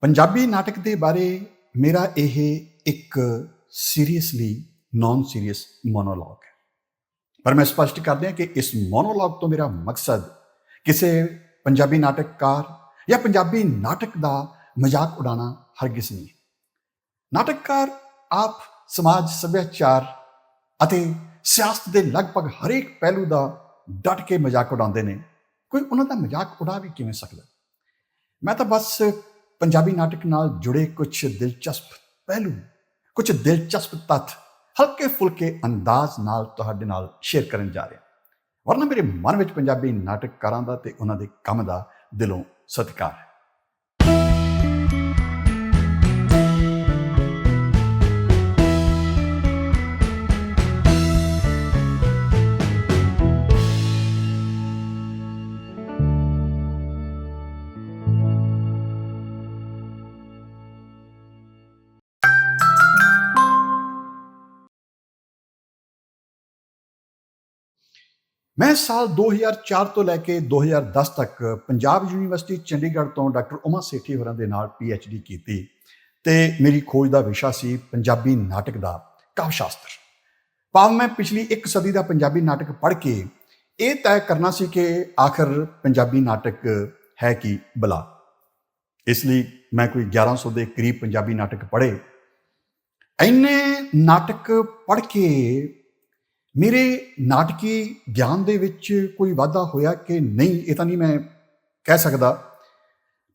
ਪੰਜਾਬੀ ਨਾਟਕ ਦੇ ਬਾਰੇ ਮੇਰਾ ਇਹ ਇੱਕ ਸੀਰੀਅਸਲੀ ਨਾਨ ਸੀਰੀਅਸ ਮੋਨੋਲੋਗ ਹੈ। ਪਰ ਮੈਂ ਸਪਸ਼ਟ ਕਰ ਦਿਆਂ ਕਿ ਇਸ ਮੋਨੋਲੋਗ ਤੋਂ ਮੇਰਾ ਮਕਸਦ ਕਿਸੇ ਪੰਜਾਬੀ ਨਾਟਕਕਾਰ ਜਾਂ ਪੰਜਾਬੀ ਨਾਟਕ ਦਾ ਮਜ਼ਾਕ ਉਡਾਉਣਾ ਹਰਗਿਜ਼ ਨਹੀਂ ਹੈ। ਨਾਟਕਕਾਰ ਆਪ ਸਮਾਜ, ਸੱਭਿਆਚਾਰ ਅਤੇ ਸਿਆਸਤ ਦੇ ਲਗਭਗ ਹਰੇਕ ਪਹਿਲੂ ਦਾ ਡਟ ਕੇ ਮਜ਼ਾਕ ਉਡਾਉਂਦੇ ਨੇ। ਕੋਈ ਉਹਨਾਂ ਦਾ ਮਜ਼ਾਕ ਉਡਾ ਵੀ ਕਿਵੇਂ ਸਕਦਾ? ਮੈਂ ਤਾਂ ਬਸ ਪੰਜਾਬੀ ਨਾਟਕ ਨਾਲ ਜੁੜੇ ਕੁਝ ਦਿਲਚਸਪ ਪਹਿਲੂ ਕੁਝ ਦਿਲਚਸਪ ਤੱਥ ਹਲਕੇ ਫੁਲਕੇ ਅੰਦਾਜ਼ ਨਾਲ ਤੁਹਾਡੇ ਨਾਲ ਸ਼ੇਅਰ ਕਰਨ ਜਾ ਰਿਹਾ। ਵਰਨਾ ਮੇਰੇ ਮਨ ਵਿੱਚ ਪੰਜਾਬੀ ਨਾਟਕਕਾਰਾਂ ਦਾ ਤੇ ਉਹਨਾਂ ਦੇ ਕੰਮ ਦਾ ਦਿਲੋਂ ਸਤਿਕਾਰ ਹੈ। ਮੈਂ ਸਾਲ 2004 ਤੋਂ ਲੈ ਕੇ 2010 ਤੱਕ ਪੰਜਾਬ ਯੂਨੀਵਰਸਿਟੀ ਚੰਡੀਗੜ੍ਹ ਤੋਂ ਡਾਕਟਰ ਉਮਾ ਸੇਠੀ ਹੋਰਾਂ ਦੇ ਨਾਲ ਡੀ ਕੀਤੀ ਤੇ ਮੇਰੀ ਖੋਜ ਦਾ ਵਿਸ਼ਾ ਸੀ ਪੰਜਾਬੀ ਨਾਟਕ ਦਾ ਕਾਵਿ ਸ਼ਾਸਤਰ ਭਾਵ ਮੈਂ ਪਿਛਲੀ ਇੱਕ ਸਦੀ ਦਾ ਪੰਜਾਬੀ ਨਾਟਕ ਪੜ੍ਹ ਕੇ ਇਹ ਤੈਅ ਕਰਨਾ ਸੀ ਕਿ ਆਖਰ ਪੰਜਾਬੀ ਨਾਟਕ ਹੈ ਕੀ ਬਲਾ। ਇਸ ਲਈ ਮੈਂ ਕੋਈ 1100 ਦੇ ਕਰੀਬ ਪੰਜਾਬੀ ਨਾਟਕ ਪੜ੍ਹੇ। ਇੰਨੇ ਨਾਟਕ ਪੜ੍ਹ ਕੇ ਮੇਰੇ ਨਾਟਕੀ ਗਿਆਨ ਦੇ ਵਿੱਚ ਕੋਈ ਵਾਧਾ ਹੋਇਆ ਕਿ ਨਹੀਂ, ਇਹ ਤਾਂ ਨਹੀਂ ਮੈਂ ਕਹਿ ਸਕਦਾ,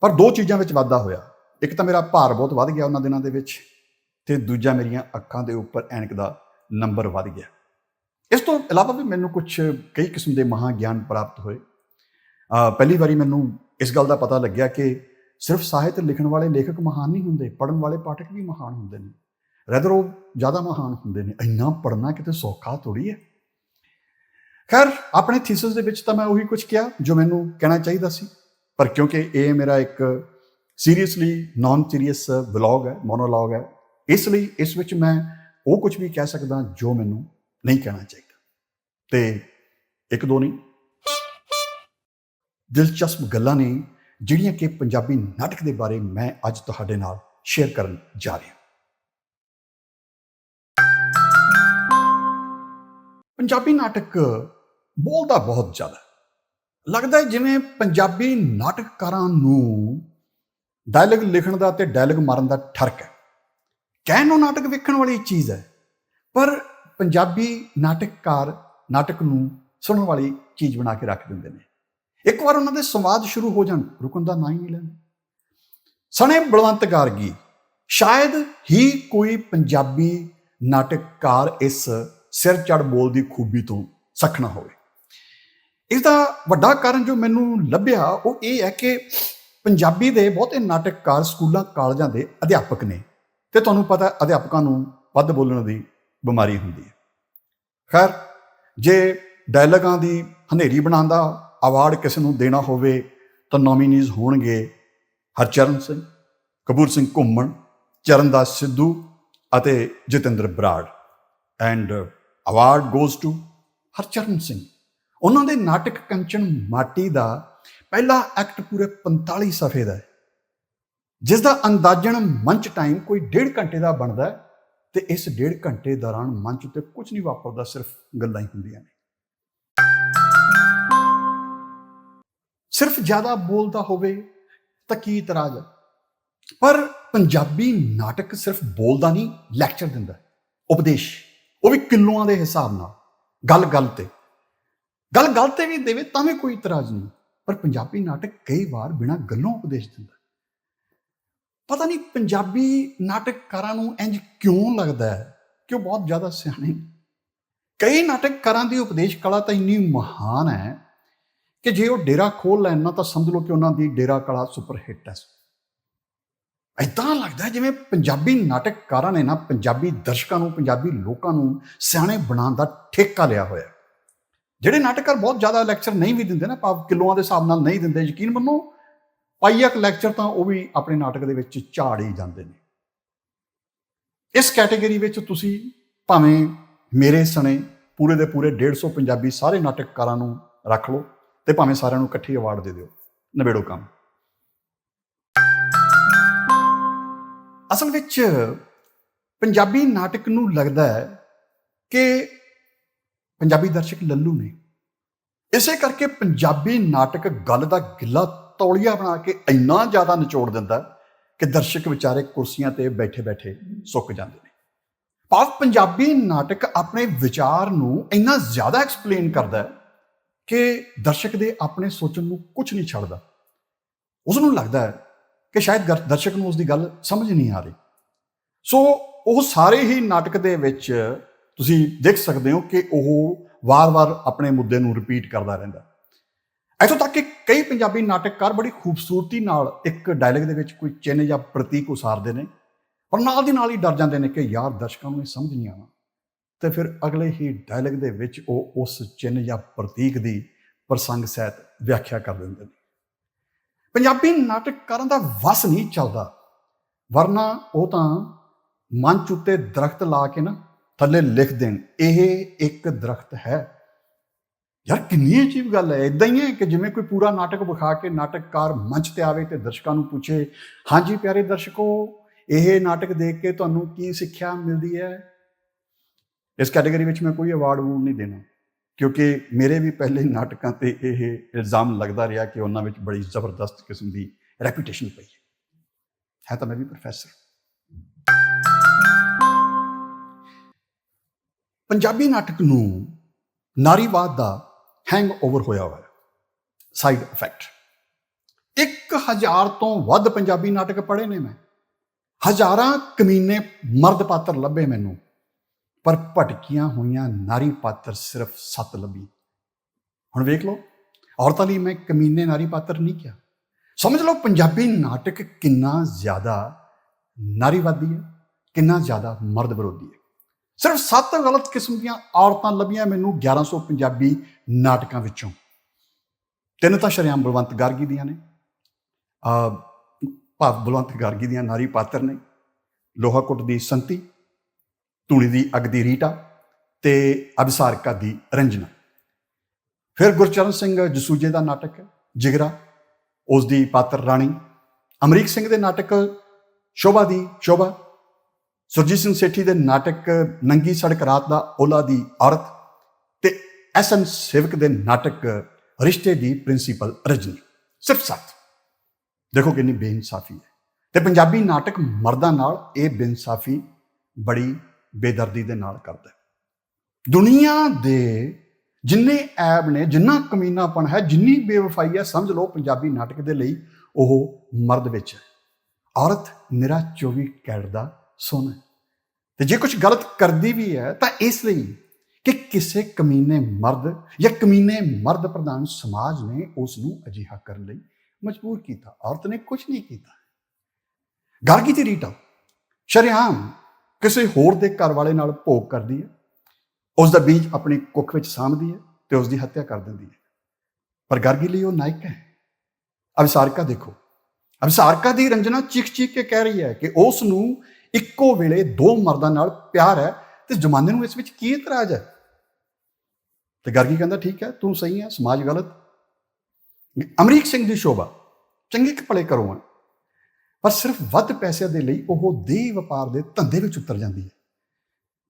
ਪਰ ਦੋ ਚੀਜ਼ਾਂ ਵਿੱਚ ਵਾਧਾ ਹੋਇਆ। ਇੱਕ ਤਾਂ ਮੇਰਾ ਭਾਰ ਬਹੁਤ ਵੱਧ ਗਿਆ ਉਹਨਾਂ ਦਿਨਾਂ ਦੇ ਵਿੱਚ ਤੇ ਦੂਜਾ ਮੇਰੀਆਂ ਅੱਖਾਂ ਦੇ ਉੱਪਰ ਐਨਕ ਦਾ ਨੰਬਰ ਵੱਧ ਗਿਆ। ਇਸ ਤੋਂ ਇਲਾਵਾ ਵੀ ਮੈਨੂੰ ਕੁਝ ਕਈ ਕਿਸਮ ਦੇ ਮਹਾ ਗਿਆਨ ਪ੍ਰਾਪਤ ਹੋਏ। ਪਹਿਲੀ ਵਾਰੀ ਮੈਨੂੰ ਇਸ ਗੱਲ ਦਾ ਪਤਾ ਲੱਗਿਆ ਕਿ ਸਿਰਫ ਸਾਹਿਤ ਲਿਖਣ ਵਾਲੇ ਲੇਖਕ ਮਹਾਨ ਨਹੀਂ ਹੁੰਦੇ ਪੜਨ ਵਾਲੇ ਪਾਠਕ ਵੀ ਮਹਾਨ ਹੁੰਦੇ ਨੇ। ਰੈਦਰ ਉਹ ਜ਼ਿਆਦਾ ਮਹਾਨ ਹੁੰਦੇ ਨੇ। ਇੰਨਾ ਪੜਨਾ ਕਿਤੇ ਸੌਖਾ ਥੋੜੀ ਹੈ। ਖੈਰ, ਆਪਣੇ ਥੀਸਿਸ ਦੇ ਵਿੱਚ ਤਾਂ ਮੈਂ ਉਹੀ ਕੁਝ ਕਿਹਾ ਜੋ ਮੈਨੂੰ ਕਹਿਣਾ ਚਾਹੀਦਾ ਸੀ। ਪਰ ਕਿਉਂਕਿ ਇਹ ਮੇਰਾ ਇੱਕ ਸੀਰੀਅਸਲੀ ਨਾਨ ਸੀਰੀਅਸ ਵਲੌਗ ਹੈ ਮੋਨੋਲੌਗ ਹੈ, ਇਸ ਲਈ ਇਸ ਵਿੱਚ ਮੈਂ ਉਹ ਕੁਝ ਵੀ ਕਹਿ ਸਕਦਾ ਜੋ ਮੈਨੂੰ ਨਹੀਂ ਕਹਿਣਾ ਚਾਹੀਦਾ। ਤੇ ਇੱਕ ਦੋ ਨਹੀਂ। ਦਿਲਚਸਪ ਗੱਲਾਂ ਨੇ ਜਿਹੜੀਆਂ ਕਿ ਪੰਜਾਬੀ ਨਾਟਕ ਦੇ ਬਾਰੇ ਮੈਂ ਅੱਜ ਤੁਹਾਡੇ ਨਾਲ ਸ਼ੇਅਰ ਕਰਨ ਜਾ ਰਿਹਾ ਪੰਜਾਬੀ ਨਾਟਕ ਬੋਲਦਾ ਬਹੁਤ ਜ਼ਿਆਦਾ। ਲੱਗਦਾ ਹੈ ਜਿਵੇਂ ਪੰਜਾਬੀ ਨਾਟਕਕਾਰਾਂ ਨੂੰ ਡਾਇਲੌਗ ਲਿਖਣ ਦਾ ਤੇ ਡਾਇਲੌਗ ਮਾਰਨ ਦਾ ਠਰਕ ਹੈ। ਕਹਿਣ ਨੂੰ ਨਾਟਕ ਵੇਖਣ ਵਾਲੀ ਚੀਜ਼ ਹੈ, ਪਰ ਪੰਜਾਬੀ ਨਾਟਕਕਾਰ ਨਾਟਕ ਨੂੰ ਸੁਣਨ ਵਾਲੀ ਚੀਜ਼ ਬਣਾ ਕੇ ਰੱਖ ਦਿੰਦੇ ਨੇ। ਇੱਕ ਵਾਰ ਉਹਨਾਂ ਦੇ ਸੰਵਾਦ ਸ਼ੁਰੂ ਹੋ ਜਾਣ, ਰੁਕਣ ਦਾ ਨਾਂ ਹੀ ਨਹੀਂ ਲੈਂਦੇ ਸਣੇ ਬਲਵੰਤ ਗਾਰਗੀ ਸ਼ਾਇਦ ਹੀ ਕੋਈ ਪੰਜਾਬੀ ਨਾਟਕਕਾਰ ਇਸ ਸਿਰ ਚੜ ਬੋਲ ਦੀ ਖੂਬੀ ਤੋਂ ਸਖਣਾ ਹੋਵੇ। ਇਸ ਦਾ ਵੱਡਾ ਕਾਰਨ ਜੋ ਮੈਨੂੰ ਲੱਭਿਆ, ਉਹ ਇਹ ਹੈ ਕਿ ਪੰਜਾਬੀ ਦੇ ਬਹੁਤੇ ਨਾਟਕਕਾਰ ਸਕੂਲਾਂ, ਕਾਲਜਾਂ ਦੇ ਅਧਿਆਪਕ ਨੇ ਤੇ ਤੁਹਾਨੂੰ ਪਤਾ ਅਧਿਆਪਕਾਂ ਨੂੰ ਵੱਧ ਬੋਲਣ ਦੀ ਬਿਮਾਰੀ ਹੁੰਦੀ ਹੈ। ਖੈਰ, ਜੇ ਡਾਇਲੌਗਾਂ ਦੀ ਹਨੇਰੀ ਬਣਾਉਂਦਾ ਅਵਾਰਡ ਕਿਸੇ ਨੂੰ ਦੇਣਾ ਹੋਵੇ, ਤਾਂ ਨੋਮੀਨੀਜ਼ ਹੋਣਗੇ ਹਰਚਰਨ ਸਿੰਘ, ਕਪੂਰ ਸਿੰਘ ਘੁੰਮਣ, ਚਰਨਦਾਸ ਸਿੱਧੂ ਅਤੇ Jatinder Brar. And award goes to Harcharan Singh ਉਹਨਾਂ ਦੇ ਨਾਟਕ ਕੰਚਨ ਮਾਟੀ ਦਾ ਪਹਿਲਾ ਐਕਟ ਪੂਰੇ 45 ਸਫ਼ੇ ਦਾ ਹੈ ਜਿਸ ਦਾ ਅੰਦਾਜ਼ਨ ਮੰਚ ਟਾਈਮ ਕੋਈ 1.5 ਘੰਟੇ ਦਾ ਬਣਦਾ ਹੈ ਤੇ ਇਸ 1.5 ਘੰਟੇ ਦੌਰਾਨ ਮੰਚ ਉੱਤੇ ਕੁਝ ਨਹੀਂ ਵਾਪਰਦਾ, ਸਿਰਫ ਗੱਲਾਂ ਹੀ ਹੁੰਦੀਆਂ ਨੇ। ਸਿਰਫ ਜ਼ਿਆਦਾ ਬੋਲਦਾ ਹੋਵੇ ਤਾਂ ਕੀ ਇਤਰਾਜ਼ ਹੈ? ਪਰ ਪੰਜਾਬੀ ਨਾਟਕ ਸਿਰਫ ਬੋਲਦਾ ਨਹੀਂ ਲੈਕਚਰ ਦਿੰਦਾ ਉਪਦੇਸ਼। ਉਹ ਵੀ ਕਿਲੋਆਂ ਦੇ ਹਿਸਾਬ ਨਾਲ ਗੱਲ ਗੱਲ ਤੇ। ਗੱਲ ਗੱਲ ਤੇ ਵੀ ਦੇਵੇ ਤਾਂ ਵੀ ਕੋਈ ਇਤਰਾਜ਼ ਨਹੀਂ, ਪਰ ਪੰਜਾਬੀ ਨਾਟਕ ਕਈ ਵਾਰ ਬਿਨਾਂ ਗੱਲੋਂ ਉਪਦੇਸ਼ ਦਿੰਦਾ। ਪਤਾ ਨਹੀਂ ਪੰਜਾਬੀ ਨਾਟਕਕਾਰਾਂ ਨੂੰ ਇੰਜ ਕਿਉਂ ਲੱਗਦਾ ਹੈ ਕਿ ਉਹ ਬਹੁਤ ਜ਼ਿਆਦਾ ਸਿਆਣੇ ਨੇ। ਕਈ ਨਾਟਕਕਾਰਾਂ ਦੀ ਉਪਦੇਸ਼ ਕਲਾ ਤਾਂ ਇੰਨੀ ਮਹਾਨ ਹੈ ਕਿ ਜੇ ਉਹ ਡੇਰਾ ਖੋਲ ਲੈਣ ਨਾ ਤਾਂ ਸਮਝ ਲਓ ਕਿ ਉਹਨਾਂ ਦੀ ਡੇਰਾ ਕਲਾ ਸੁਪਰ ਹਿੱਟ ਹੈ। ਇਦਾਂ ਲੱਗਦਾ ਜਿਵੇਂ ਪੰਜਾਬੀ ਨਾਟਕਕਾਰਾਂ ਨੇ ਨਾ ਪੰਜਾਬੀ ਦਰਸ਼ਕਾਂ ਨੂੰ, ਪੰਜਾਬੀ ਲੋਕਾਂ ਨੂੰ ਸਿਆਣੇ ਬਣਾਉਣ ਦਾ ਠੇਕਾ ਲਿਆ ਹੋਇਆ ਜਿਹੜੇ ਨਾਟਕਕਾਰ ਬਹੁਤ ਜ਼ਿਆਦਾ ਲੈਕਚਰ ਨਹੀਂ ਵੀ ਦਿੰਦੇ ਨਾ, ਭਾਵ ਕਿਲੋਆਂ ਦੇ ਹਿਸਾਬ ਨਾਲ ਨਹੀਂ ਦਿੰਦੇ, ਯਕੀਨ ਮੰਨੋ ਪਾਈਅਕ ਲੈਕਚਰ ਤਾਂ ਉਹ ਵੀ ਆਪਣੇ ਨਾਟਕ ਦੇ ਵਿੱਚ ਝਾੜ ਹੀ ਜਾਂਦੇ ਨੇ। ਇਸ ਕੈਟਾਗਰੀ ਵਿੱਚ ਤੁਸੀਂ ਭਾਵੇਂ ਮੇਰੇ ਸਣੇ ਪੂਰੇ ਦੇ ਪੂਰੇ 150 ਪੰਜਾਬੀ ਸਾਰੇ ਨਾਟਕਕਾਰਾਂ ਨੂੰ ਰੱਖ ਲਓ ਤੇ ਭਾਵੇਂ ਸਾਰਿਆਂ ਨੂੰ ਇਕੱਠੀ ਅਵਾਰਡ ਦੇ ਦਿਓ। ਨਿਬੇੜੋ ਕੰਮ। ਅਸਲ ਵਿੱਚ ਪੰਜਾਬੀ ਨਾਟਕ ਨੂੰ ਲੱਗਦਾ ਹੈ ਕਿ ਪੰਜਾਬੀ ਦਰਸ਼ਕ ਲੱਲੂ ਨੇ ਇਸੇ ਕਰਕੇ ਪੰਜਾਬੀ ਨਾਟਕ ਗੱਲ ਦਾ ਗਿੱਲਾ ਤੌਲੀਆ ਬਣਾ ਕੇ ਇੰਨਾ ਜ਼ਿਆਦਾ ਨਿਚੋੜ ਦਿੰਦਾ ਕਿ ਦਰਸ਼ਕ ਵਿਚਾਰੇ ਕੁਰਸੀਆਂ ਤੇ ਬੈਠੇ-ਬੈਠੇ ਸੁੱਕ ਜਾਂਦੇ ਨੇ। ਭਾਵ ਪੰਜਾਬੀ ਨਾਟਕ ਆਪਣੇ ਵਿਚਾਰ ਨੂੰ ਇੰਨਾ ਜ਼ਿਆਦਾ ਐਕਸਪਲੇਨ ਕਰਦਾ ਕਿ ਦਰਸ਼ਕ ਦੇ ਆਪਣੇ ਸੋਚਣ ਨੂੰ ਕੁਝ ਨਹੀਂ ਛੱਡਦਾ। ਉਸ ਨੂੰ ਲੱਗਦਾ ਹੈ ਕਿ ਸ਼ਾਇਦ ਗਰ- ਦਰਸ਼ਕ ਨੂੰ ਉਸ ਦੀ ਗੱਲ ਸਮਝ ਨਹੀਂ ਆ ਰਹੀ। ਸੋ ਉਹ ਸਾਰੇ ਹੀ ਨਾਟਕ ਦੇ ਵਿੱਚ ਤੁਸੀਂ ਦੇਖ ਸਕਦੇ ਹੋ ਕਿ ਉਹ ਵਾਰ-ਵਾਰ ਆਪਣੇ ਮੁੱਦੇ ਨੂੰ ਰਿਪੀਟ ਕਰਦਾ ਰਹਿੰਦਾ। ਇੱਥੋਂ ਤੱਕ ਕਿ ਕਈ ਪੰਜਾਬੀ ਨਾਟਕਕਾਰ ਬੜੀ ਖੂਬਸੂਰਤੀ ਨਾਲ ਇੱਕ ਡਾਇਲੌਗ ਦੇ ਵਿੱਚ ਕੋਈ ਚਿੰਨ੍ਹ ਜਾਂ ਪ੍ਰਤੀਕ ਉਸਾਰਦੇ ਨੇ, ਪਰ ਨਾਲ ਦੀ ਨਾਲ ਹੀ ਡਰ ਜਾਂਦੇ ਨੇ ਕਿ ਯਾਰ ਦਰਸ਼ਕਾਂ ਨੂੰ ਇਹ ਸਮਝ ਨਹੀਂ ਆਉਣਾ। ਤੇ ਫਿਰ ਅਗਲੇ ਹੀ ਡਾਇਲੌਗ ਦੇ ਵਿੱਚ ਉਹ ਉਸ ਚਿੰਨ੍ਹ ਜਾਂ ਪ੍ਰਤੀਕ ਦੀ ਪ੍ਰਸੰਗ ਸਹਿਤ ਵਿਆਖਿਆ ਕਰ ਦਿੰਦੇ ਨੇ। ਪੰਜਾਬੀ ਨਾਟਕਕਾਰਾਂ ਦਾ ਵਸ ਨਹੀਂ ਚੱਲਦਾ। ਵਰਨਾ ਉਹ ਤਾਂ ਮੰਚ ਉੱਤੇ ਦਰਖਤ ਲਾ ਕੇ ਨਾ ਥੱਲੇ ਲਿਖ ਦੇਣ, ਇਹ ਇੱਕ ਦਰਖਤ ਹੈ। ਯਾਰ ਕਿੰਨੀ ਅਜੀਬ ਗੱਲ ਹੈ ਇਦਾਂ ਹੀ ਹੈ ਕਿ ਜਿਵੇਂ ਕੋਈ ਪੂਰਾ ਨਾਟਕ ਵਿਖਾ ਕੇ ਨਾਟਕਕਾਰ ਮੰਚ ਤੇ ਆਵੇ ਤੇ ਦਰਸ਼ਕਾਂ ਨੂੰ ਪੁੱਛੇ, ਹਾਂਜੀ ਪਿਆਰੇ ਦਰਸ਼ਕੋ, ਇਹ ਨਾਟਕ ਦੇਖ ਕੇ ਤੁਹਾਨੂੰ ਕੀ ਸਿੱਖਿਆ ਮਿਲਦੀ ਹੈ? ਇਸ ਕੈਟਾਗਰੀ ਵਿੱਚ ਮੈਂ ਕੋਈ ਅਵਾਰਡ ਵੂਡ ਨਹੀਂ ਦੇਣਾ। ਕਿਉਂਕਿ ਮੇਰੇ ਵੀ ਪਹਿਲੇ ਨਾਟਕਾਂ ਤੇ ਇਹ ਇਲਜ਼ਾਮ ਲੱਗਦਾ ਰਿਹਾ ਕਿ ਉਹਨਾਂ ਵਿੱਚ ਬੜੀ ਜ਼ਬਰਦਸਤ ਕਿਸਮ ਦੀ ਰੈਪਿਊਟੇਸ਼ਨ ਪਈ ਹੈ। ਹੈ ਤਾਂ ਮੈਂ ਵੀ ਪ੍ਰੋਫੈਸਰ ਪੰਜਾਬੀ ਨਾਟਕ ਨੂੰ ਨਾਰੀਵਾਦ ਦਾ ਹੈਂਗਓਵਰ ਹੋਇਆ ਹੋਇਆ। ਸਾਈਡ ਇਫੈਕਟ 1000 ਤੋਂ ਵੱਧ ਪੰਜਾਬੀ ਨਾਟਕ ਪੜ੍ਹੇ ਨੇ ਮੈਂ। ਹਜ਼ਾਰਾਂ ਕਮੀਨੇ ਮਰਦ ਪਾਤਰ ਲੱਭੇ ਮੈਨੂੰ। ਪਰ ਭਟਕੀਆਂ ਹੋਈਆਂ ਨਾਰੀ ਪਾਤਰ ਸਿਰਫ ਸੱਤ ਲੱਭੀ। ਹੁਣ ਵੇਖ ਲਓ, ਔਰਤਾਂ ਲਈ ਮੈਂ ਕਮੀਨੇ ਨਾਰੀ ਪਾਤਰ ਨਹੀਂ ਕਿਹਾ। ਸਮਝ ਲਓ ਪੰਜਾਬੀ ਨਾਟਕ ਕਿੰਨਾ ਜ਼ਿਆਦਾ ਨਾਰੀਵਾਦੀ ਹੈ, ਕਿੰਨਾ ਜ਼ਿਆਦਾ ਮਰਦ ਵਿਰੋਧੀ ਹੈ। ਸਿਰਫ ਸੱਤ ਗਲਤ ਕਿਸਮ ਦੀਆਂ ਔਰਤਾਂ ਲੱਭੀਆਂ ਮੈਨੂੰ 1100 ਪੰਜਾਬੀ ਨਾਟਕਾਂ ਵਿੱਚੋਂ। ਤਿੰਨ ਤਾਂ ਸ਼ਰਿਆਮ ਬਲਵੰਤ ਗਾਰਗੀ ਦੀਆਂ ਨੇ। ਆ ਭਾਵ ਬਲਵੰਤ ਗਾਰਗੀ ਦੀਆਂ ਨਾਰੀ ਪਾਤਰ ਨੇ। ਲੋਹਾਕੁੱਟ ਦੀ ਸੰਤੀ ਧੂਣੀ ਦੀ ਅਗ ਦੀ ਰੀਟਾ ਤੇ ਅਬਸਾਰਕਾ ਦੀ ਰੰਜਨਾ। ਫਿਰ ਗੁਰਚਰਨ ਸਿੰਘ ਜਸੂਜੇ ਦਾ ਨਾਟਕ ਜਿਗਰਾ ਉਸ ਦੀ ਪਾਤਰ ਰਾਣੀ, ਅਮਰੀਕ ਸਿੰਘ ਦੇ ਨਾਟਕ ਸ਼ੋਭਾ ਦੀ ਸ਼ੋਭਾ, ਸੁਰਜੀਤ ਸਿੰਘ ਸੇਠੀ ਦੇ ਨਾਟਕ ਨੰਗੀ ਸੜਕ ਰਾਤ ਦਾ ਓਲਾ ਦੀ ਔਰਤ ਤੇ ਐਸਐਨ ਸੇਵਕ ਦੇ ਨਾਟਕ ਰਿਸ਼ਤੇ ਦੀ ਪ੍ਰਿੰਸੀਪਲ ਰਜਨੀ। ਸਿਰਫ ਸੱਤ। ਦੇਖੋ ਕਿੰਨੀ ਬੇਇਨਸਾਫੀ ਹੈ। ਤੇ ਪੰਜਾਬੀ ਨਾਟਕ ਮਰਦਾਂ ਨਾਲ ਇਹ ਬੇਇਨਸਾਫੀ ਬੜੀ ਬੇਦਰਦੀ ਦੇ ਨਾਲ ਕਰਦਾ ਦੁਨੀਆ ਦੇ ਜਿੰਨੇ ਐਬ ਨੇ, ਜਿੰਨਾ ਕਮੀਨਾਪਣ ਹੈ, ਜਿੰਨੀ ਬੇਵਫਾਈ ਹੈ, ਸਮਝ ਲਓ ਪੰਜਾਬੀ ਨਾਟਕ ਦੇ ਲਈ, ਉਹ ਮਰਦ ਵਿੱਚ ਹੈ। ਔਰਤ ਨਿਰਾ 24 ਕੈਰਟ ਦਾ ਸੋਨਾ ਤੇ ਜੇ ਕੁਝ ਗਲਤ ਕਰਦੀ ਵੀ ਹੈ, ਤਾਂ ਇਸ ਲਈ ਕਿ ਕਿਸੇ ਕਮੀਨੇ ਮਰਦ ਜਾਂ ਕਮੀਨੇ ਮਰਦ ਪ੍ਰਧਾਨ ਸਮਾਜ ਨੇ ਉਸ ਨੂੰ ਅਜਿਹਾ ਕਰਨ ਲਈ ਮਜਬੂਰ ਕੀਤਾ। ਔਰਤ ਨੇ ਕੁਝ ਨਹੀਂ ਕੀਤਾ। ਗਾਰਗੀ ਦੀ ਰੀਟਾ। ਸ਼ਰਿਆਮ ਕਿਸੇ ਹੋਰ ਦੇ ਘਰ ਵਾਲੇ ਨਾਲ ਭੋਗ ਕਰਦੀ ਹੈ ਉਸ ਦਾ ਬੀਜ ਆਪਣੀ ਕੁੱਖ ਵਿੱਚ ਸਾਂਭਦੀ ਹੈ ਤੇ ਉਸ ਦੀ ਹੱਤਿਆ ਕਰ ਦਿੰਦੀ ਹੈ। ਪਰ ਗਰਗੀ ਲਈ ਉਹ ਨਾਇਕ ਹੈ। ਅਵਿਸਾਰਕਾ ਦੇਖੋ। ਅਵਿਸਾਰਕਾ ਦੀ ਰੰਜਨਾ ਚੀਖ ਚੀਖ ਕੇ ਕਹਿ ਰਹੀ ਹੈ ਕਿ ਉਸ ਨੂੰ ਇੱਕੋ ਵੇਲੇ ਦੋ ਮਰਦਾਂ ਨਾਲ ਪਿਆਰ ਹੈ ਤੇ ਜ਼ਮਾਨੇ ਨੂੰ ਇਸ ਵਿੱਚ ਕੀ ਇਤਰਾਜ਼ ਹੈ? ਤੇ ਗਰਗੀ ਕਹਿੰਦਾ, ਠੀਕ ਹੈ, ਤੂੰ ਸਹੀ ਹੈ, ਸਮਾਜ ਗਲਤ। ਅਮਰੀਕ ਸਿੰਘ ਦੀ ਸ਼ੋਭਾ, ਚੰਗੇ ਕਪੜੇ ਕਰੋ ਪਰ ਸਿਰਫ ਵੱਧ ਪੈਸਿਆਂ ਦੇ ਲਈ ਉਹ ਦੇਹ ਵਪਾਰ ਦੇ ਧੰਦੇ ਵਿੱਚ ਉਤਰ ਜਾਂਦੀ ਹੈ।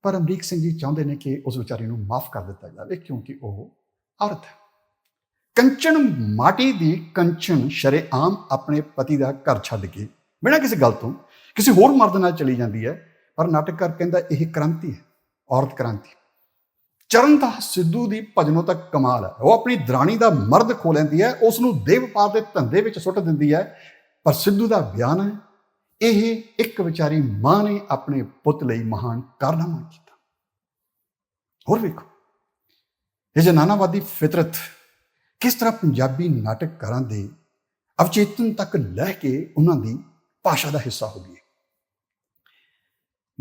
ਪਰ ਅਮਰੀਕ ਸਿੰਘ ਜੀ ਚਾਹੁੰਦੇ ਨੇ ਕਿ ਉਸ ਵਿਚਾਰੀ ਨੂੰ ਮਾਫ ਕਰ ਦਿੱਤਾ ਜਾਵੇ ਕਿਉਂਕਿ ਉਹ ਔਰਤ ਹੈ। ਕੰਚਨ ਮਾਟੀ ਦੀ ਕੰਚਨ ਸ਼ਰੇਆਮ ਆਪਣੇ ਪਤੀ ਦਾ ਘਰ ਛੱਡ ਕੇ ਬਿਨਾਂ ਕਿਸੇ ਗੱਲ ਤੋਂ ਕਿਸੇ ਹੋਰ ਮਰਦ ਨਾਲ ਚਲੀ ਜਾਂਦੀ ਹੈ, ਪਰ ਨਾਟਕਕਾਰ ਕਹਿੰਦਾ ਇਹ ਕ੍ਰਾਂਤੀ ਹੈ, ਔਰਤ ਕ੍ਰਾਂਤੀ। ਚਰਨਦਾਸ ਸਿੱਧੂ ਦੀ ਭਜਨੋਂ ਤੱਕ ਕਮਾਲ ਹੈ। ਉਹ ਆਪਣੀ ਦਰਾਣੀ ਦਾ ਮਰਦ ਖੋ ਲੈਂਦੀ ਹੈ ਉਸ ਨੂੰ ਦੇਵ ਵਪਾਰ ਦੇ ਧੰਦੇ ਵਿੱਚ ਸੁੱਟ ਦਿੰਦੀ ਹੈ ਪਰ ਸਿੱਧੂ ਦਾ ਬਿਆਨ ਹੈ, ਇਹ ਇੱਕ ਵਿਚਾਰੀ ਮਾਂ ਨੇ ਆਪਣੇ ਪੁੱਤ ਲਈ ਮਹਾਨ ਕਾਰਨਾਮਾ ਕੀਤਾ। ਹੋਰ ਵੇਖੋ, ਇਹ ਜਨਾਨਾਵਾਦੀ ਫਿਤਰਤ ਕਿਸ ਤਰ੍ਹਾਂ ਪੰਜਾਬੀ ਨਾਟਕਕਾਰਾਂ ਦੇ ਅਵਚੇਤਨ ਤੱਕ ਲੈ ਕੇ ਉਹਨਾਂ ਦੀ ਭਾਸ਼ਾ ਦਾ ਹਿੱਸਾ ਹੋ ਗਈ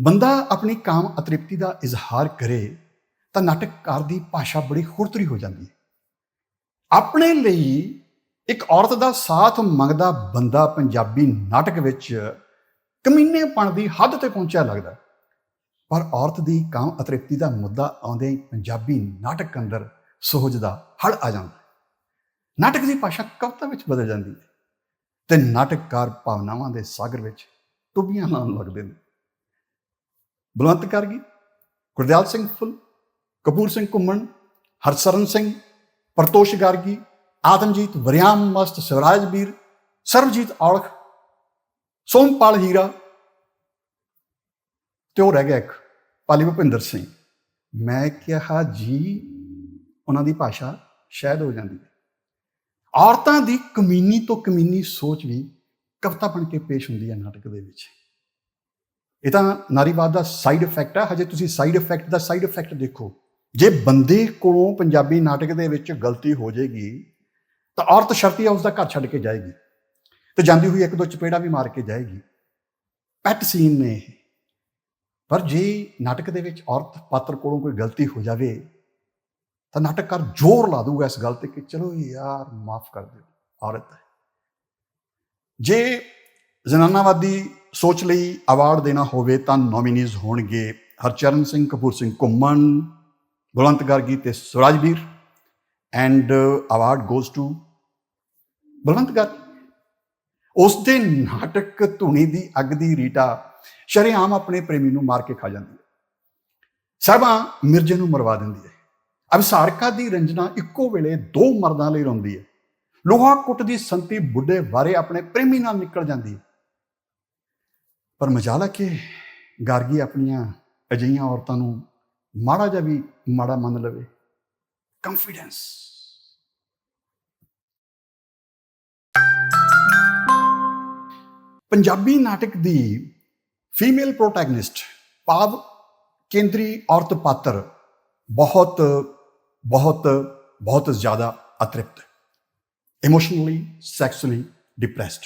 ਬੰਦਾ ਆਪਣੀ ਕਾਮ ਅਤ੍ਰਿਪਤੀ ਦਾ ਇਜ਼ਹਾਰ ਕਰੇ ਤਾਂ ਨਾਟਕਕਾਰ ਦੀ ਭਾਸ਼ਾ ਬੜੀ ਖੁਰਤਰੀ ਹੋ ਜਾਂਦੀ ਹੈ। ਆਪਣੇ ਲਈ ਇੱਕ ਔਰਤ ਦਾ ਸਾਥ ਮੰਗਦਾ ਬੰਦਾ ਪੰਜਾਬੀ ਨਾਟਕ ਵਿੱਚ ਕਮੀਨੇਪਣ ਦੀ ਹੱਦ ਤੇ ਪਹੁੰਚਿਆ ਲੱਗਦਾ ਪਰ ਔਰਤ ਦੀ ਕਾਮ ਅਤ੍ਰਿਪਤੀ ਦਾ ਮੁੱਦਾ ਆਉਂਦੇ ਹੀ ਪੰਜਾਬੀ ਨਾਟਕ ਅੰਦਰ ਸੋਹਜ ਦਾ ਹੜ ਆ ਜਾਂਦਾ ਨਾਟਕ ਦੀ ਭਾਸ਼ਾ ਕਵਿਤਾ ਵਿੱਚ ਬਦਲ ਜਾਂਦੀ ਹੈ ਤੇ ਨਾਟਕਕਾਰ ਭਾਵਨਾਵਾਂ ਦੇ ਸਾਗਰ ਵਿੱਚ ਟੁੱਬੀਆਂ ਲਾਉਣ ਲੱਗਦੇ ਨੇ। ਬਲਵੰਤ ਕਰਗੀ, ਗੁਰਦਿਆਲ ਸਿੰਘ ਫੁੱਲ, ਕਪੂਰ ਸਿੰਘ ਘੁੰਮਣ, ਹਰਸਰਨ ਸਿੰਘ, ਪਰਤੋਸ਼ ਗਾਰਗੀ ਆਦਮਜੀਤ ਵਰਿਆਮ ਮਸਤ ਸਿਵਰਾਜ ਵੀਰ, ਸਰਬਜੀਤ ਔਲਖ, ਸੋਮਪਾਲ ਹੀਰਾ ਤੇ ਉਹ ਰਹਿ ਗਿਆ ਇੱਕ, ਪਾਲੀ ਭੁਪਿੰਦਰ ਸਿੰਘ। ਮੈਂ ਕਿਹਾ, ਜੀ, ਉਹਨਾਂ ਦੀ ਭਾਸ਼ਾ ਸ਼ਾਇਦ ਹੋ ਜਾਂਦੀ ਹੈ। ਔਰਤਾਂ ਦੀ ਕਮੀਨੀ ਤੋਂ ਕਮੀਨੀ ਸੋਚ ਵੀ ਕਵਿਤਾ ਬਣ ਕੇ ਪੇਸ਼ ਹੁੰਦੀ ਹੈ ਨਾਟਕ ਦੇ ਵਿੱਚ। ਇਹ ਤਾਂ ਨਾਰੀਵਾਦ ਦਾ ਸਾਈਡ ਇਫੈਕਟ ਹੈ ਹਜੇ ਤੁਸੀਂ ਸਾਈਡ ਇਫੈਕਟ ਦਾ ਸਾਈਡ ਇਫੈਕਟ ਦੇਖੋ। ਜੇ ਬੰਦੇ ਕੋਲੋਂ ਪੰਜਾਬੀ ਨਾਟਕ ਦੇ ਵਿੱਚ ਗਲਤੀ ਹੋ ਜਾਏਗੀ ਤਾਂ ਔਰਤ ਸ਼ਰਤੀਆ ਉਸ ਦਾ ਘਰ ਛੱਡ ਕੇ ਜਾਏਗੀ। ਤੇ ਜਾਂਦੀ ਹੋਈ ਇੱਕ ਦੋ ਚਪੇੜਾ ਵੀ ਮਾਰ ਕੇ ਜਾਏਗੀ। ਪੈਟ ਸੀਨ ਨੇ ਇਹ। ਪਰ ਜੇ ਨਾਟਕ ਦੇ ਵਿੱਚ ਔਰਤ ਪਾਤਰ ਕੋਲੋਂ ਕੋਈ ਗਲਤੀ ਹੋ ਜਾਵੇ, ਤਾਂ ਨਾਟਕਕਾਰ ਜ਼ੋਰ ਲਾ ਦੂਗਾ ਇਸ ਗੱਲ ਤੇ ਕਿ ਚਲੋ ਯਾਰ, ਮਾਫ ਕਰ ਦਿਓ, ਔਰਤ ਹੈ। ਜੇ ਜ਼ਨਾਨਾਵਾਦੀ ਸੋਚ ਲਈ ਅਵਾਰਡ ਦੇਣਾ ਹੋਵੇ, ਤਾਂ ਨੋਮੀਨੀਜ਼ ਹੋਣਗੇ ਹਰਚਰਨ ਸਿੰਘ, ਕਪੂਰ ਸਿੰਘ ਘੁੰਮਣ ਬਲਵੰਤ ਗਰਗੀ ਤੇ Surajveer and award goes to Balwant Gargi ਉਸ ਦੇ ਨਾਟਕ ਧੁਨੀ ਦੀ ਅੱਗ ਦੀ ਰੀਟਾ ਸ਼ਰੇਆਮ ਆਪਣੇ ਪ੍ਰੇਮੀ ਨੂੰ ਮਾਰ ਕੇ ਖਾ ਜਾਂਦੀ ਹੈ। ਸਭਾ ਮਿਰਜੇ ਨੂੰ ਮਰਵਾ ਦਿੰਦੀ ਹੈ। ਅਬਸਾਰਕਾ ਦੀ ਰੰਜਨਾ ਇੱਕੋ ਵੇਲੇ ਦੋ ਮਰਦਾਂ ਲਈ ਰੋਂਦੀ ਹੈ। ਲੋਹਾ ਕੁੱਟਦੀ ਸੰਤੀ ਬੁੱਢੇ ਵਾਰੇ ਆਪਣੇ ਪ੍ਰੇਮੀ ਨਾਲ ਨਿਕਲ ਜਾਂਦੀ ਹੈ। ਪਰ ਮਜਾਲਾ ਕਿ ਗਾਰਗੀ ਆਪਣੀਆਂ ਅਜਈਆਂ ਔਰਤਾਂ ਨੂੰ ਮਾੜਾ ਜਿਹਾ ਵੀ ਮਾੜਾ ਮੰਨ ਲਵੇ। ਕੰਫੀਡੈਂਸ ਪੰਜਾਬੀ ਨਾਟਕ ਦੀ ਫੀਮੇਲ ਪ੍ਰੋਟੈਗਨਿਸਟ ਭਾਵ ਕੇਂਦਰੀ ਔਰਤ ਪਾਤਰ ਬਹੁਤ ਬਹੁਤ ਬਹੁਤ ਜ਼ਿਆਦਾ ਅਤ੍ਰਿਪਤ ਇਮੋਸ਼ਨਲੀ ਸੈਕਸੁਅਲੀ ਡਿਪਰੈਸਡ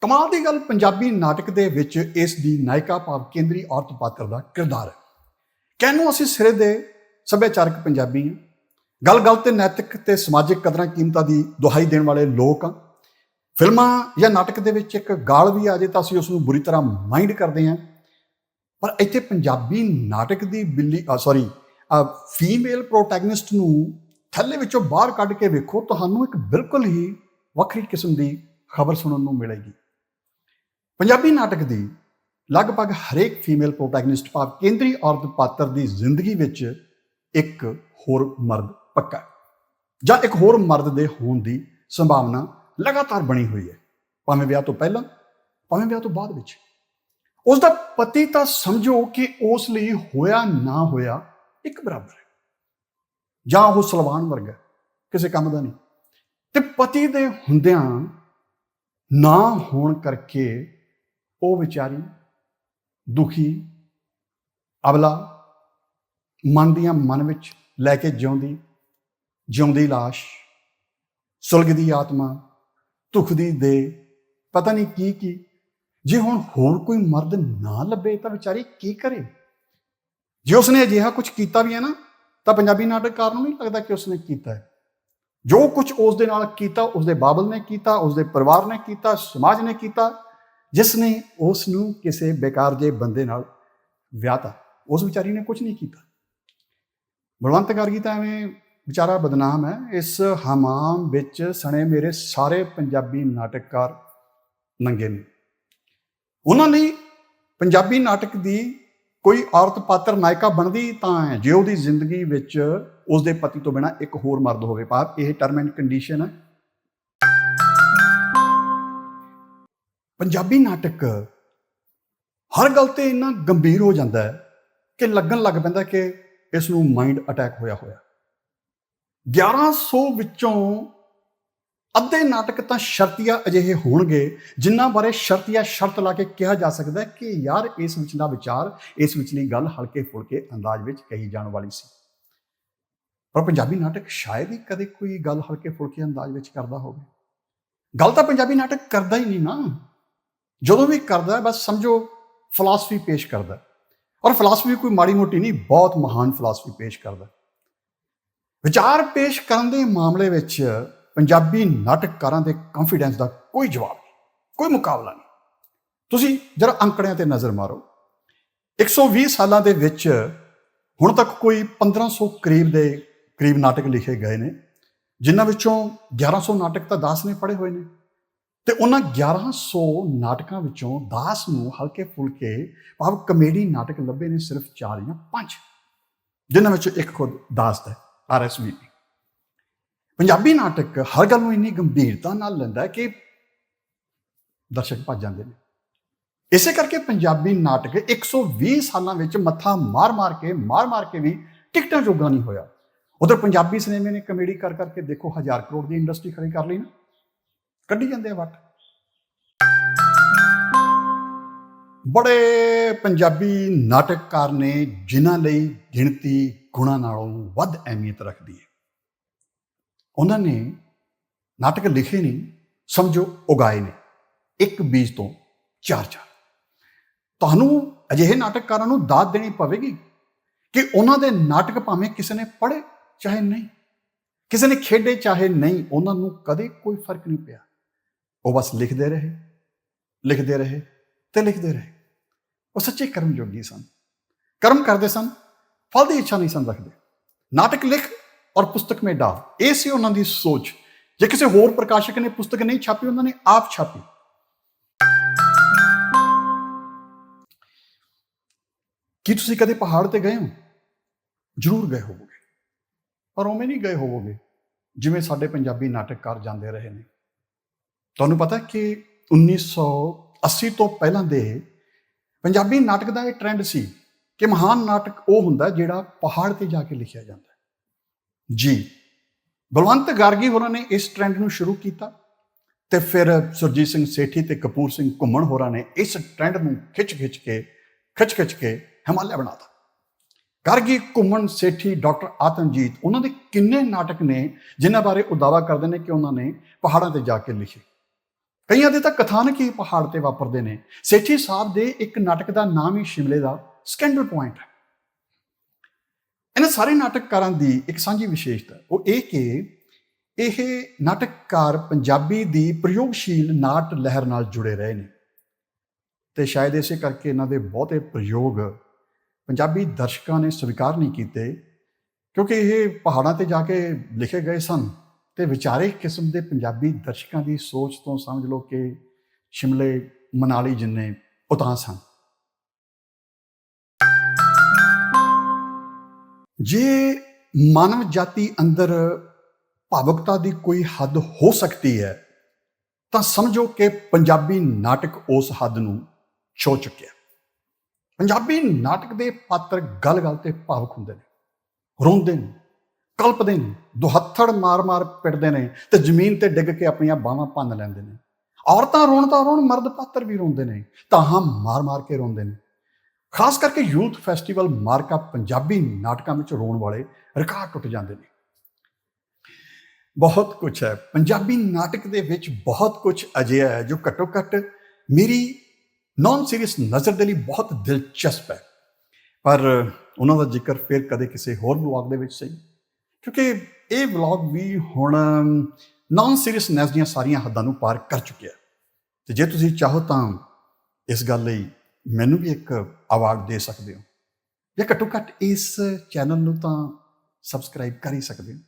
ਕਮਾਲ ਦੀ ਗੱਲ ਪੰਜਾਬੀ ਨਾਟਕ ਦੇ ਵਿੱਚ ਇਸ ਦੀ ਨਾਇਕਾ ਭਾਵ ਕੇਂਦਰੀ ਔਰਤ ਪਾਤਰ ਦਾ ਕਿਰਦਾਰ ਹੈ। ਕਹਿਣ ਅਸੀਂ ਸਿਰੇ ਦੇ ਸੱਭਿਆਚਾਰਕ ਪੰਜਾਬੀ ਹਾਂ ਗੱਲ ਗੱਲ ਤੇ ਨੈਤਿਕ ਤੇ ਸਮਾਜਿਕ ਕਦਰਾਂ ਕੀਮਤਾਂ ਦੀ ਦੁਹਾਈ ਦੇਣ ਵਾਲੇ ਲੋਕ ਹਾਂ ਫਿਲਮਾਂ ਜਾਂ ਨਾਟਕ ਦੇ ਵਿੱਚ ਇੱਕ ਗਾਲ ਵੀ ਆ ਜੇ ਤਾਂ ਅਸੀਂ ਉਸ ਨੂੰ ਬੁਰੀ ਤਰ੍ਹਾਂ ਮਾਈਂਡ ਕਰਦੇ ਹਾਂ। ਪਰ ਇੱਥੇ ਪੰਜਾਬੀ ਨਾਟਕ ਦੀ ਬਿੱਲੀ ਸੌਰੀ ਫੀਮੇਲ ਪ੍ਰੋਟੈਗਨਿਸਟ ਨੂੰ ਥੱਲੇ ਵਿੱਚੋਂ ਬਾਹਰ ਕੱਢ ਕੇ ਵੇਖੋ, ਤੁਹਾਨੂੰ ਇੱਕ ਬਿਲਕੁਲ ਹੀ ਵੱਖਰੀ ਕਿਸਮ ਦੀ ਖਬਰ ਸੁਣਨ ਨੂੰ ਮਿਲੇਗੀ। ਪੰਜਾਬੀ ਨਾਟਕ ਦੀ ਲਗਭਗ ਹਰੇਕ ਫੀਮੇਲ ਪ੍ਰੋਟੈਗਨਿਸਟ ਭਾਵ ਕੇਂਦਰੀ ਔਰਤ ਪਾਤਰ ਦੀ ਜ਼ਿੰਦਗੀ ਵਿੱਚ ਇੱਕ ਹੋਰ ਮਰਦ ਪੱਕਾ ਹੈ। ਜਾਂ ਇੱਕ ਹੋਰ ਮਰਦ ਦੇ ਹੋਣ ਦੀ ਸੰਭਾਵਨਾ ਲਗਾਤਾਰ ਬਣੀ ਹੋਈ ਹੈ, ਭਾਵੇਂ ਵਿਆਹ ਤੋਂ ਪਹਿਲਾਂ, ਭਾਵੇਂ ਵਿਆਹ ਤੋਂ ਬਾਅਦ ਵਿੱਚ। ਉਸ ਦਾ ਪਤੀ ਤਾਂ ਸਮਝੋ ਕਿ ਉਸ ਲਈ ਹੋਇਆ ਨਾ ਹੋਇਆ ਇੱਕ ਬਰਾਬਰ ਹੈ। ਜਾਂ ਉਹ ਸਲਵਾਨ ਵਰਗਾ ਕਿਸੇ ਕੰਮ ਦਾ ਨਹੀਂ। ਤੇ ਪਤੀ ਦੇ ਹੁੰਦਿਆਂ ਨਾ ਹੋਣ ਕਰਕੇ ਉਹ ਵਿਚਾਰੀ ਦੁਖੀ ਅਬਲਾ ਮਨ ਦੀਆਂ ਮਨ ਵਿੱਚ ਲੈ ਕੇ ਜਿਉਂਦੀ ਜਿਉਂਦੀ লাশ ਸੁਲਗਦੀ ਆਤਮਾ ਦੁਖਦੀ ਦੇ ਪਤਾ ਨਹੀਂ ਕੀ ਕੀ। ਜੇ ਹੁਣ ਹੋਰ ਕੋਈ ਮਰਦ ਨਾ ਲੱਭੇ ਤਾਂ ਵਿਚਾਰੀ ਕੀ ਕਰੇ? ਜੇ ਉਸਨੇ ਅਜਿਹਾ ਕੁਝ ਕੀਤਾ ਵੀ ਹੈ ਨਾ, ਤਾਂ ਪੰਜਾਬੀ ਨਾਟਕਕਾਰ ਨੂੰ ਨਹੀਂ ਲੱਗਦਾ ਕਿ ਉਸਨੇ ਕੀਤਾ ਹੈ। ਜੋ ਕੁਝ ਉਸ ਦੇ ਨਾਲ ਕੀਤਾ, ਉਸ ਦੇ ਬਾਬਲ ਨੇ ਕੀਤਾ, ਉਸ ਦੇ ਪਰਿਵਾਰ ਨੇ ਕੀਤਾ, ਸਮਾਜ ਨੇ ਕੀਤਾ, ਜਿਸ ਨੇ ਉਸ ਨੂੰ ਕਿਸੇ ਬੇਕਾਰ ਜੇ ਬੰਦੇ ਨਾਲ ਵਿਆਹਤਾ, ਉਸ ਵਿਚਾਰੀ ਨੇ ਕੁਝ ਨਹੀਂ ਕੀਤਾ। ਬਲਵੰਤ ਗਾਰਗੀ ਤਾਂ ਐਵੇਂ ਵਿਚਾਰਾ ਬਦਨਾਮ ਹੈ। ਇਸ ਹਮਾਮ ਵਿੱਚ ਸਣੇ ਮੇਰੇ ਸਾਰੇ ਪੰਜਾਬੀ ਨਾਟਕਕਾਰ ਨੰਗੇ ਨੇ। ਉਹਨਾਂ ਲਈ ਪੰਜਾਬੀ ਨਾਟਕ ਦੀ ਕੋਈ ਔਰਤ ਪਾਤਰ ਨਾਇਕਾ ਬਣਦੀ ਤਾਂ ਹੈ। ਜੇ ਉਹਦੀ ਜ਼ਿੰਦਗੀ ਵਿੱਚ ਉਸ ਦੇ ਪਤੀ ਤੋਂ ਬਿਨਾ ਇੱਕ ਹੋਰ ਮਰਦ ਹੋਵੇ ਭਾਵ ਇਹ ਟਰਮ ਐਂਡ ਕੰਡੀਸ਼ਨ ਹੈ। ਪੰਜਾਬੀ ਨਾਟਕ ਹਰ ਗੱਲ ਤੇ ਇੰਨਾ ਗੰਭੀਰ ਹੋ ਜਾਂਦਾ ਹੈ ਕਿ ਲੱਗਣ ਲੱਗ ਪੈਂਦਾ ਕਿ ਇਸ ਨੂੰ ਮਾਈਂਡ ਅਟੈਕ ਹੋਇਆ ਹੋਇਆ। 1100 ਵਿੱਚੋਂ ਅੱਧੇ ਨਾਟਕ ਤਾਂ ਸ਼ਰਤੀਆ ਅਜਿਹੇ ਹੋਣਗੇ, ਜਿਨ੍ਹਾਂ ਬਾਰੇ ਸ਼ਰਤੀਆ ਸ਼ਰਤ ਲਾ ਕੇ ਕਿਹਾ ਜਾ ਸਕਦਾ ਕਿ ਯਾਰ ਇਸ ਵਿਚਲਾ ਵਿਚਾਰ, ਇਸ ਵਿਚਲੀ ਗੱਲ ਹਲਕੇ ਫੁਲਕੇ ਅੰਦਾਜ਼ ਵਿੱਚ ਕਹੀ ਜਾਣ ਵਾਲੀ ਸੀ। ਪਰ ਪੰਜਾਬੀ ਨਾਟਕ ਸ਼ਾਇਦ ਹੀ ਕਦੇ ਕੋਈ ਗੱਲ ਹਲਕੇ ਫੁਲਕੇ ਅੰਦਾਜ਼ ਵਿੱਚ ਕਰਦਾ ਹੋਵੇ। ਗੱਲ ਤਾਂ ਪੰਜਾਬੀ ਨਾਟਕ ਕਰਦਾ ਹੀ ਨਹੀਂ ਨਾ। ਜਦੋਂ ਵੀ ਕਰਦਾ, ਬਸ ਸਮਝੋ ਫਿਲਾਸਫੀ ਪੇਸ਼ ਕਰਦਾ। ਔਰ ਫਿਲਾਸਫੀ ਕੋਈ ਮਾੜੀ ਮੋਟੀ ਨਹੀਂ, ਬਹੁਤ ਮਹਾਨ ਫਿਲਾਸਫੀ ਪੇਸ਼ ਕਰਦਾ। ਵਿਚਾਰ ਪੇਸ਼ ਕਰਨ ਦੇ ਮਾਮਲੇ ਵਿੱਚ ਪੰਜਾਬੀ ਨਾਟਕਕਾਰਾਂ ਦੇ ਕੌਨਫੀਡੈਂਸ ਦਾ ਕੋਈ ਜਵਾਬ ਨਹੀਂ, ਕੋਈ ਮੁਕਾਬਲਾ ਨਹੀਂ। ਤੁਸੀਂ ਜਰਾ ਅੰਕੜਿਆਂ ਤੇ ਨਜ਼ਰ ਮਾਰੋ। 120 ਸਾਲਾਂ ਦੇ ਵਿੱਚ ਹੁਣ ਤੱਕ ਕੋਈ 1500 ਕਰੀਬ ਦੇ ਕਰੀਬ ਨਾਟਕ ਲਿਖੇ ਗਏ ਨੇ, ਜਿਨ੍ਹਾਂ ਵਿੱਚੋਂ 1100 ਨਾਟਕ ਤਾਂ ਦਾਸ ਨੇ ਪੜ੍ਹੇ ਹੋਏ ਨੇ ਤੇ ਉਹਨਾਂ 1100 ਨਾਟਕਾਂ ਵਿੱਚੋਂ ਦਾਸ ਨੂੰ ਹਲਕੇ ਫੁਲਕੇ ਭਾਵ ਕਮੇਡੀ ਨਾਟਕ ਲੱਭੇ ਨੇ ਸਿਰਫ 4 ਜਾਂ 5 ਜਿਨ੍ਹਾਂ ਵਿੱਚੋਂ ਇੱਕ ਖੁਦ ਦਾਸ ਦਾ ਆਰਐਸਵੀ ਪੰਜਾਬੀ ਨਾਟਕ ਹਰ ਗੱਲ ਨੂੰ ਇੰਨੀ ਗੰਭੀਰਤਾ ਨਾਲ ਲੈਂਦਾ ਹੈ ਕਿ ਦਰਸ਼ਕ ਭੱਜ ਜਾਂਦੇ ਨੇ। ਇਸੇ ਕਰਕੇ ਪੰਜਾਬੀ ਨਾਟਕ 120 ਸਾਲਾਂ ਵਿੱਚ ਮੱਥਾ ਮਾਰ-ਮਾਰ ਕੇ ਮਾਰ-ਮਾਰ ਕੇ ਵੀ ਟਿਕਟਾਂ ਜੋਗਾ ਨਹੀਂ ਹੋਇਆ। ਉਧਰ ਪੰਜਾਬੀ ਸਿਨੇਮੇ ਨੇ ਕਮੇਡੀ ਕਰ ਕਰਕੇ ਦੇਖੋ ਹਜ਼ਾਰ ਕਰੋੜ ਦੀ ਇੰਡਸਟਰੀ ਖੜੀ ਕਰ ਲਈ ਨਾ। ਕੱਢੀ ਜਾਂਦੇ ਆ ਵੱਟ। ਬੜੇ ਪੰਜਾਬੀ ਨਾਟਕਕਾਰ ਨੇ ਜਿਨ੍ਹਾਂ ਲਈ ਗਿਣਤੀ ਗੁਣਾ ਨਾਲੋਂ ਵੱਧ ਅਹਿਮੀਅਤ ਰੱਖਦੀ ਹੈ। ਉਹਨਾਂ ਨੇ ਨਾਟਕ ਲਿਖੇ ਨਹੀਂ ਸਮਝੋ ਉਗਾਏ ਨੇ, ਇੱਕ ਬੀਜ ਤੋਂ ਚਾਰ ਚਾਰ। ਤੁਹਾਨੂੰ ਅਜਿਹੇ ਨਾਟਕਕਾਰਾਂ ਨੂੰ ਦਾਤ ਦੇਣੀ ਪਵੇਗੀ ਕਿ ਉਹਨਾਂ ਦੇ ਨਾਟਕ ਭਾਵੇਂ ਕਿਸੇ ਨੇ ਪੜ੍ਹੇ ਚਾਹੇ ਨਹੀਂ, ਕਿਸੇ ਨੇ ਖੇਡੇ ਚਾਹੇ ਨਹੀਂ, ਉਹਨਾਂ ਨੂੰ ਕਦੇ ਕੋਈ ਫ਼ਰਕ ਨਹੀਂ ਪਿਆ। ਉਹ ਬਸ ਲਿਖਦੇ ਰਹੇ ਲਿਖਦੇ ਰਹੇ ਤੇ ਲਿਖਦੇ ਰਹੇ। ਉਹ ਸੱਚੇ ਕਰਮ ਜੋਗੀ ਸਨ। ਕਰਮ ਕਰਦੇ ਸਨ, ਫਲ ਦੀ ਇੱਛਾ ਨਹੀਂ ਸਨ ਰੱਖਦੇ। ਨਾਟਕ ਲਿਖ ਔਰ ਪੁਸਤਕ ਮੇ ਡਾਲ ਇਹ ਸੀ ਉਹਨਾਂ ਦੀ ਸੋਚ। ਜੇ ਕਿਸੇ ਹੋਰ ਪ੍ਰਕਾਸ਼ਕ ਨੇ ਪੁਸਤਕ ਨਹੀਂ ਛਾਪੀ, ਉਹਨਾਂ ਨੇ ਆਪ ਛਾਪੀ। ਕੀ ਤੁਸੀਂ ਕਦੇ ਪਹਾੜ ਤੇ ਗਏ ਹੋ? ਜ਼ਰੂਰ ਗਏ ਹੋਵੋਗੇ। ਪਰ ਉਵੇਂ ਨਹੀਂ ਗਏ ਹੋਵੋਗੇ, ਜਿਵੇਂ ਸਾਡੇ ਪੰਜਾਬੀ ਨਾਟਕਕਾਰ ਜਾਂਦੇ ਰਹੇ ਨੇ। ਤੁਹਾਨੂੰ ਪਤਾ ਕਿ 1980 ਤੋਂ ਪਹਿਲਾਂ ਦੇ ਪੰਜਾਬੀ ਨਾਟਕ ਦਾ ਇਹ ਟ੍ਰੈਂਡ ਸੀ ਕਿ ਮਹਾਨ ਨਾਟਕ ਉਹ ਹੁੰਦਾ ਜਿਹੜਾ ਪਹਾੜ ਤੇ ਜਾ ਕੇ ਲਿਖਿਆ ਜਾਂਦਾ ਜੀ, ਬਲਵੰਤ ਗਾਰਗੀ ਹੋਰਾਂ ਨੇ ਇਸ ਟ੍ਰੈਂਡ ਨੂੰ ਸ਼ੁਰੂ ਕੀਤਾ ਤੇ ਫਿਰ ਸੁਰਜੀਤ ਸਿੰਘ ਸੇਠੀ ਤੇ ਕਪੂਰ ਸਿੰਘ ਘੁੰਮਣ ਹੋਰਾਂ ਨੇ ਇਸ ਟ੍ਰੈਂਡ ਨੂੰ ਖਿੱਚ-ਖਿੱਚ ਕੇ ਖਿੱਚ-ਖਿੱਚ ਕੇ ਹਿਮਾਲਿਆ ਬਣਾਤਾ ਗਾਰਗੀ, ਘੁੰਮਣ ਸੇਠੀ, ਡਾਕਟਰ ਆਤਮਜੀਤ, ਉਹਨਾਂ ਦੇ ਕਿੰਨੇ ਨਾਟਕ ਨੇ ਜਿਨ੍ਹਾਂ ਬਾਰੇ ਉਹ ਦਾਵਾ ਕਰਦੇ ਨੇ ਕਿ ਉਹਨਾਂ ਨੇ ਪਹਾੜਾਂ ਤੇ ਜਾ ਕੇ ਲਿਖੇ। ਕਈਆਂ ਦੇ ਤਾਂ ਕਥਾਨਕ ਹੀ ਪਹਾੜ ਤੇ ਵਾਪਰਦੇ ਨੇ। ਸੇਠੀ ਸਾਹਿਬ ਦੇ ਇੱਕ ਨਾਟਕ ਦਾ ਨਾਮ ਹੀ ਸ਼ਿਮਲੇ ਦਾ ਸਕੈਂਡਲ ਪੁਆਇੰਟ ਹੈ। ਇਹਨਾਂ ਸਾਰੇ ਨਾਟਕਕਾਰਾਂ ਦੀ ਇੱਕ ਸਾਂਝੀ ਵਿਸ਼ੇਸ਼ਤਾ, ਉਹ ਇਹ ਕਿ ਇਹ ਨਾਟਕਕਾਰ ਪੰਜਾਬੀ ਦੀ ਪ੍ਰਯੋਗਸ਼ੀਲ ਨਾਟ ਲਹਿਰ ਨਾਲ ਜੁੜੇ ਰਹੇ ਨੇ। ਤੇ ਸ਼ਾਇਦ ਇਸੇ ਕਰਕੇ ਇਹਨਾਂ ਦੇ ਬਹੁਤੇ ਪ੍ਰਯੋਗ ਪੰਜਾਬੀ ਦਰਸ਼ਕਾਂ ਨੇ ਸਵੀਕਾਰ ਨਹੀਂ ਕੀਤੇ, ਕਿਉਂਕਿ ਇਹ ਪਹਾੜਾਂ ਤੇ ਜਾ ਕੇ ਲਿਖੇ ਗਏ ਸਨ। ਤੇ ਵਿਚਾਰੇ ਕਿਸਮ ਦੇ ਪੰਜਾਬੀ ਦਰਸ਼ਕਾਂ ਦੀ ਸੋਚ ਤੋਂ ਸਮਝ ਲਓ ਕਿ ਸ਼ਿਮਲੇ, ਮਨਾਲੀ ਜਿੰਨੇ ਉਤਾਂ ਸਨ। ਜੇ ਮਾਨਵ ਜਾਤੀ ਅੰਦਰ ਭਾਵੁਕਤਾ ਦੀ ਕੋਈ ਹੱਦ ਹੋ ਸਕਦੀ ਹੈ, ਤਾਂ ਸਮਝੋ ਕਿ ਪੰਜਾਬੀ ਨਾਟਕ ਉਸ ਹੱਦ ਨੂੰ ਛੋ ਚੁੱਕਿਆ ਪੰਜਾਬੀ ਨਾਟਕ ਦੇ ਪਾਤਰ ਗੱਲ-ਗੱਲ ਤੇ ਭਾਵੁਕ ਹੁੰਦੇ ਨੇ, ਰੋਂਦੇ ਨੇ। ਕਲਪਦੇ ਨੇ ਦੁਹੱਥੜ ਮਾਰ-ਮਾਰ ਪਿੱਟਦੇ ਨੇ ਤੇ ਜ਼ਮੀਨ ਤੇ ਡਿੱਗ ਕੇ ਆਪਣੀਆਂ ਬਾਹਾਂ ਭੰਨ ਲੈਂਦੇ ਨੇ। ਔਰਤਾਂ ਰੋਣ ਤਾਂ ਰੋਣ ਮਰਦ ਪਾਤਰ ਵੀ ਰੋਂਦੇ ਨੇ, ਤਾਂ ਹਾਂ ਮਾਰ-ਮਾਰ ਕੇ ਰੋਂਦੇ ਨੇ। ਖਾਸ ਕਰਕੇ ਯੂਥ ਫੈਸਟੀਵਲ ਮਾਰਕਾ ਪੰਜਾਬੀ ਨਾਟਕਾਂ ਵਿੱਚ ਰੋਣ ਵਾਲੇ ਰਿਕਾਰਡ ਟੁੱਟ ਜਾਂਦੇ ਨੇ। ਬਹੁਤ ਕੁਝ ਹੈ। ਪੰਜਾਬੀ ਨਾਟਕ ਦੇ ਵਿੱਚ ਬਹੁਤ ਕੁਝ ਅਜਿਹਾ ਹੈ ਜੋ ਘੱਟੋ ਘੱਟ ਮੇਰੀ ਨਾਨ ਸੀਰੀਅਸ ਨਜ਼ਰ ਦੇ ਲਈ ਬਹੁਤ ਦਿਲਚਸਪ ਹੈ। ਪਰ ਉਹਨਾਂ ਦਾ ਜ਼ਿਕਰ ਫਿਰ ਕਦੇ ਕਿਸੇ ਹੋਰ ਵਲੌਗ ਦੇ ਵਿੱਚ ਸਹੀ? ਕਿਉਂਕਿ ਇਹ ਵਲੌਗ ਵੀ ਹੁਣ ਨਾਨ ਸੀਰੀਅਸਨੈਸ ਦੀਆਂ ਸਾਰੀਆਂ ਹੱਦਾਂ ਨੂੰ ਪਾਰ ਕਰ ਚੁੱਕਿਆ ਤੇ ਜੇ ਤੁਸੀਂ ਚਾਹੋ ਤਾਂ ਇਸ ਗੱਲ ਲਈ ਮੈਨੂੰ ਵੀ ਇੱਕ ਅਵਾਰਡ ਦੇ ਸਕਦੇ ਹੋ। ਜਾਂ ਘੱਟੋ ਘੱਟ ਇਸ ਚੈਨਲ ਨੂੰ ਤਾਂ ਸਬਸਕ੍ਰਾਈਬ ਕਰ ਹੀ ਸਕਦੇ ਹੋ।